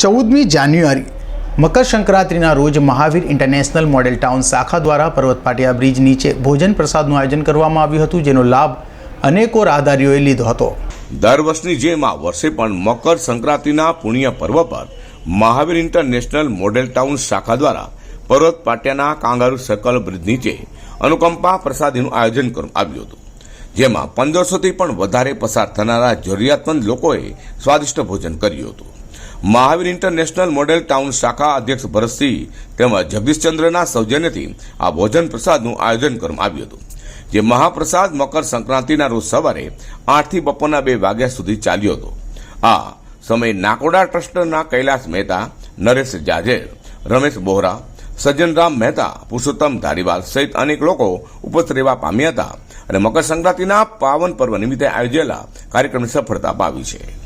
ચૌદમી જાન્યુઆરી મકર સંક્રાંતિના રોજ Mahavir international model town શાખા દ્વારા પર્વત પાટિયા બ્રિજ નીચે ભોજન પ્રસાદનું આયોજન કરવામાં આવ્યું હતું, જેનો લાભ અનેકો રાહદારીઓએ લીધો હતો. દર વર્ષની જેમ આ વર્ષે પણ મકર સંક્રાંતિના પુણ્ય પર્વ પર મહાવીર ઇન્ટરનેશનલ મોડેલ ટાઉન શાખા દ્વારા પર્વત પાટિયાના કાંગારુ સર્કલ બ્રિજ નીચે અનુકંપા પ્રસાદીનું આયોજન કરવામાં આવ્યું હતું. જેમાં પંદરસોથી પણ વધારે પસાર થનારા જરૂરિયાતમંદ લોકોએ સ્વાદિષ્ટ ભોજન કર્યું હતું. મહાવીર ઇન્ટરનેશનલ મોડેલ ટાઉન શાખા અધ્યક્ષ ભરતસિંહ તેમજ જગદીશચંદ્રના સૌજન્યથી આ ભોજન પ્રસાદનું આયોજન કરવામાં આવ્યું હતું. જે મહાપ્રસાદ મકર સંક્રાંતિના રોજ સવારે આઠથી બપોરના બે વાગ્યા સુધી ચાલ્યો હતો. આ સમયે નાકોડા ટ્રસ્ટના કૈલાસ મહેતા, નરેશ જાજેર, રમેશ બોહરા, સજ્જનરામ મહેતા, પુરુષોત્તમ ધારીવાલ સહિત અનેક લોકો ઉપસ્થિત રહેવા પામ્યા હતા અને મકર સંક્રાંતિના પાવન પર્વ નિમિત્તે આયોજેલા કાર્યક્રમની સફળતા પાવી છે.